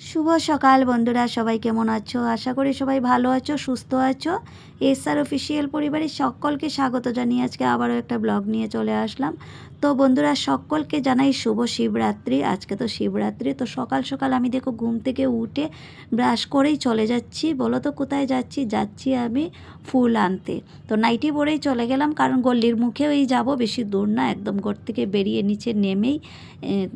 শুভ সকাল বন্ধুরা, সবাই কেমন আছো? আশা করি সবাই ভালো আছো, সুস্থ আছো। এসআর অফিসিয়াল পরিবারের সকলকে স্বাগত জানিয়ে আজকে আবারও একটা ব্লগ নিয়ে চলে আসলাম। তো বন্ধুরা, সকলকে জানাই শুভ শিবরাত্রি। আজকে তো শিবরাত্রি, তো সকাল সকাল আমি দেখো ঘুম থেকে উঠে ব্রাশ করেই চলে যাচ্ছি। বলো তো কোথায় যাচ্ছি? যাচ্ছি আমি ফুল আনতে। তো নাইটি পরেই চলে গেলাম, কারণ গল্লির মুখেই যাব, বেশি দূর না, একদম ঘর থেকে বেরিয়ে নিচে নেমেই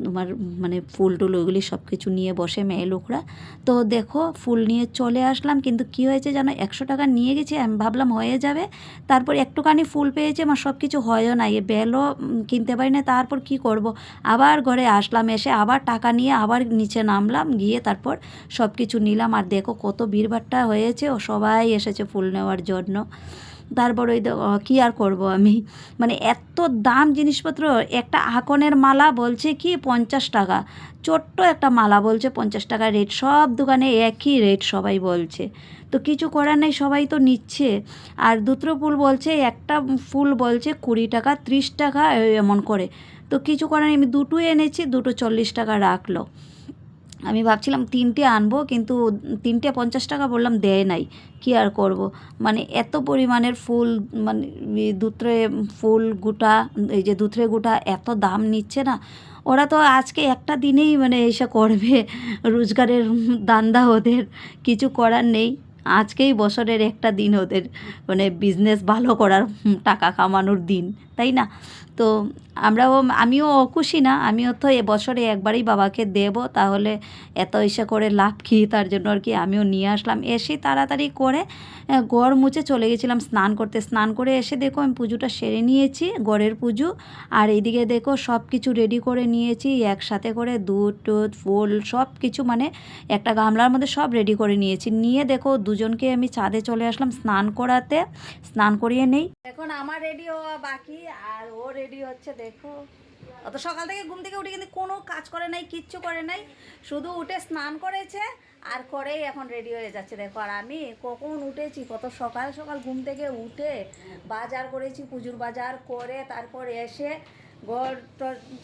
তোমার মানে ফুল টুল ওইগুলি সব কিছু নিয়ে বসে মেয়ে লোকরা। তো দেখো, ফুল নিয়ে চলে আসলাম, কিন্তু কি হয়েছে জানো, একশো টাকা নিয়ে গেছে, আমি ভাবলাম হয়ে যাবে। তারপর একটুখানি ফুল পেয়েছে, আমার সব কিছু হয়ও না, এ বেলও কিনতে পারি না, তারপর কি করব? আবার ঘরে আসলাম, এসে আবার টাকা নিয়ে আবার নিচে নামলাম, গিয়ে তারপর সব কিছু নিলাম। আর দেখো কত ভিড়ভাট্টা হয়েছে, ও সবাই এসেছে ফুল নেওয়ার জন্য। তারপর ওই কী আর করব আমি? মানে এত দাম জিনিসপত্র, একটা আকনের মালা বলছে কি পঞ্চাশ টাকা, ছোট্ট একটা মালা বলছে পঞ্চাশ টাকা রেট, সব দোকানে একই রেট সবাই বলছে। তো কিছু করার নেই, সবাই তো নিচ্ছে। আর দুটো ফুল বলছে, একটা ফুল বলছে কুড়ি টাকা, ত্রিশ টাকা এমন করে। তো কিছু করার নেই, আমি দুটো এনেছি, দুটো চল্লিশ টাকা রাখল। আমি ভাবছিলাম তিনটে আনব, কিন্তু তিনটে পঞ্চাশ টাকা বললাম দেয় নাই। কি আর করব? মানে এত পরিমাণের ফুল মানে দুত্রে ফুল গুটা, এই যে দুত্রে গুটা এত দাম নিচ্ছে না। ওরা তো আজকে একটা দিনেই মানে এসে করবে রোজগারের দান্দা ওদের। কিছু করার নেই। আজকেই বছরের একটা দিন ওদের। মানে বিজনেস ভালো করার টাকা কামানোর দিন, তাই না? তো আমরাও, আমিও খুশি না। আমিও তো এবছরে একবারই বাবাকে দেব, তাহলে এত ইসে করে লাভ কি? তার জন্য আর কি আমিও নিয়ে আসলাম। এসে তাড়াতাড়ি করে গড় মুছে চলে গেছিলাম স্নান করতে। স্নান করে এসে দেখো আমি পুজোটা সেরে নিয়েছি, ঘরের পুজো। আর এইদিকে দেখো সব কিছু রেডি করে নিয়েছি, একসাথে করে দুধ টুধ, ফুল সব কিছু মানে একটা গামলার মধ্যে সব রেডি করে নিয়েছি। নিয়ে দেখো দুজনকে আমি ছাদে চলে আসলাম স্নান করাতে। স্নান করিয়ে নেই। এখন আমার রেডি হওয়া বাকি, আর ও রেডি হচ্ছে দেখো। অত সকাল থেকে ঘুম থেকে উঠে কিন্তু কোনো কাজ করে নাই, কিচ্ছু করে নাই। শুধু উঠে স্নান করেছে আর করেই এখন রেডি হয়ে যাচ্ছে। দেখো, আর আমি কখন উঠেছি? কত সকাল সকাল ঘুম থেকে উঠে বাজার করেছি, পুজোর বাজার করে তারপর এসে ঘর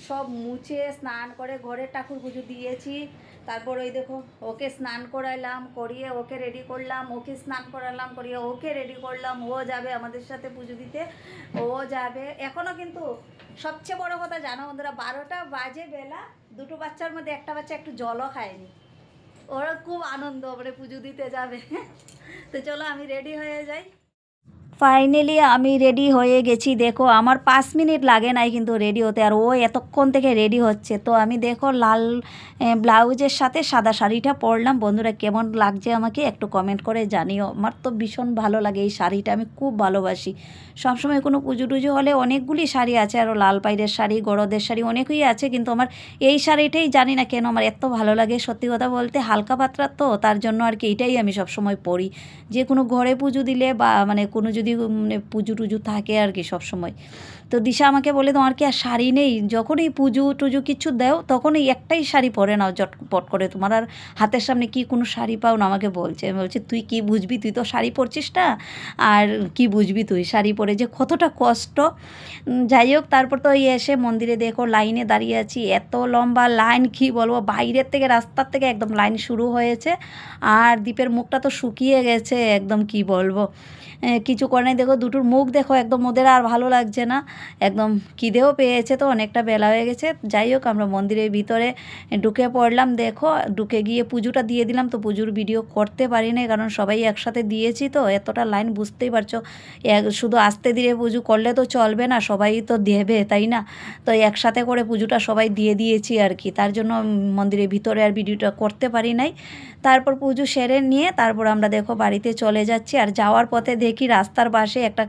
সব মুছে স্নান করে ঘরের ঠাকুর পুজো দিয়েছি। তারপর ওই দেখো, ওকে স্নান করাইলাম, করিয়ে ওকে রেডি করলাম, ওকে স্নান করালাম, করিয়ে ওকে রেডি করলাম, ও যাবে আমাদের সাথে পুজো দিতে, ও যাবে। এখনও কিন্তু সবচেয়ে বড় কথা জানো বন্ধুরা, বারোটা বাজে বেলা দুটো বাচ্চার মধ্যে একটা বাচ্চা একটু জলও খায়নি। ওরা খুব আনন্দ মানে পুজো দিতে যাবে। তো চলো আমি রেডি হয়ে যাই। ফাইনালি আমি রেডি হয়ে গেছি। দেখো, আমার পাঁচ মিনিট লাগে নাই কিন্তু রেডি হতে আর ও এতক্ষণ থেকে রেডি হচ্ছে। তো আমি দেখো, লাল ব্লাউজের সাথে সাদা শাড়িটা পরলাম। বন্ধুরা, কেমন লাগছে আমাকে একটু কমেন্ট করে জানিও। আমার তো ভীষণ ভালো লাগে এই শাড়িটা, আমি খুব ভালোবাসি। সবসময় কোনো পুজো টুজো হলে অনেকগুলি শাড়ি আছে আরও লাল পাইরের শাড়ি, গরদের শাড়ি অনেকই আছে, কিন্তু আমার এই শাড়িটাই জানি না কেন আমার এত ভালো লাগে। সত্যি কথা বলতে, হালকা পাতলা তো, তার জন্য আর কি এটাই আমি সবসময় পরি। যে কোনো ঘরে পুজো দিলে বা মানে কোনো যদি মানে পুজো টুজো থাকে আর কি সবসময়। তো দিশা আমাকে বলে, তোমার কি আর শাড়ি নেই? যখনই পুজো টুজো কিছু দেও, তখন এই একটাই শাড়ি পরে নাও চটপট করে। তোমার আর হাতের সামনে কি কোনো শাড়ি পাও না? আমাকে বলছে। আমি বলছি, তুই কি বুঝবি? তুই তো শাড়ি পরছিস না? আর কি বুঝবি তুই শাড়ি পরে যে কতটা কষ্ট? যাই হোক, তারপর তো এসে মন্দিরে দেখো, লাইনে দাঁড়িয়ে আছি। এত লম্বা লাইন, কি বলব? বাইরের থেকে, রাস্তার থেকে একদম লাইন শুরু হয়েছে। আর দ্বীপের মুখটা তো শুকিয়ে গেছে, একদম কি বলব? কিছু করে নাই। দেখো, দুটোর মুখ দেখো, একদম ওদের আর ভালো লাগছে না। একদম খিদেও পেয়েছে তো, অনেকটা বেলা হয়ে গেছে। যাই হোক, আমরা মন্দিরের ভিতরে ঢুকে পড়লাম। দেখো, ঢুকে গিয়ে পুজোটা দিয়ে দিলাম তো, পুজোর ভিডিও করতে পারি না কারণ সবাই একসাথে দিয়েছি তো, এতটা লাইন বুঝতেই পারছ। শুধু আস্তে ধীরে পুজো করলে তো চলবে না, সবাই তো দেবে, তাই না? তো একসাথে করে পুজোটা সবাই দিয়ে দিয়েছি আর কি। তার জন্য মন্দিরের ভিতরে আর ভিডিওটা করতে পারি নাই। তারপর পুজো সেরে নিয়ে, তারপর আমরা দেখো বাড়িতে চলে যাচ্ছি। আর যাওয়ার পথে দেখি রাস্তার পাশে একটা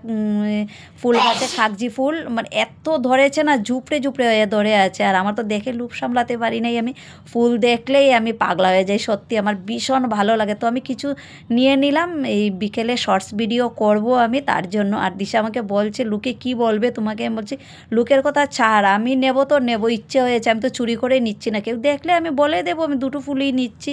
ফুল গাছে কাগজি ফুল মানে এত ধরেছে না, ঝুপড়ে ঝুপড়ে হয়ে ধরে আছে। আর আমার তো দেখে লুপ সামলাতে পারি নাই আমি। ফুল দেখলেই আমি পাগলা হয়ে যাই, সত্যি আমার ভীষণ ভালো লাগে। তো আমি কিছু নিয়ে নিলাম, এই বিকেলে শর্টস ভিডিও করব আমি তার জন্য। আর দিশা আমাকে বলছে, লুকে কি বলবে তোমাকে? আমি বলছি, লুকের কথা ছাড়, আমি নেব তো নেব, ইচ্ছে হয়েছে, আমি তো চুরি করে নিচ্ছি না। কেউ দেখলে আমি বলে দেবো, আমি দুটো ফুলই নিচ্ছি।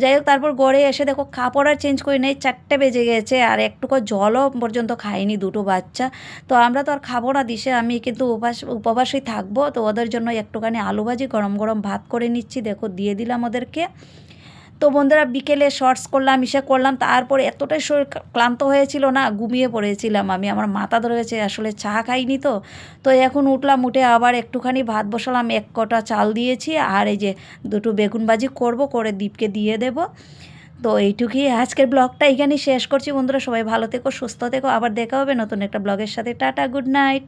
যাই হোক, তারপর গড়ে এসে দেখো, কাপড় আর চেঞ্জ করি নাই, চারটে বেজে গেছে। আর একটুকু জলও পর্যন্ত খাইনি দুটো বাচ্চা। তো আমরা তো আর খাব না দিশে, আমি কিন্তু উপাস উপবাসই থাকব। তো ওদের জন্য একটুখানি আলু ভাজি, গরম গরম ভাত করে নিচ্ছি। দেখো, দিয়ে দিলাম ওদেরকে। তো বন্ধুরা, বিকেলে শর্টস করলাম, ইসে করলাম। তারপরে এতটাই শরীর ক্লান্ত হয়েছিল না, ঘুমিয়ে পড়েছিলাম আমি। আমার মাথা ধরেছে আসলে চা খাইনি তো। তো এখন উঠলাম, উঠে আবার একটুখানি ভাত বসালাম, এক কটা চাল দিয়েছি। আর এই যে দুটো বেগুন ভাজি করব, করে দীপকে দিয়ে দেব। তো এইটুকুই আজকের ব্লগটা এখানেই শেষ করছি। বন্ধুরা সবাই ভালো থেকো, সুস্থ থেকো। আবার দেখা হবে নতুন একটা ব্লগের সাথে। Tata, good night.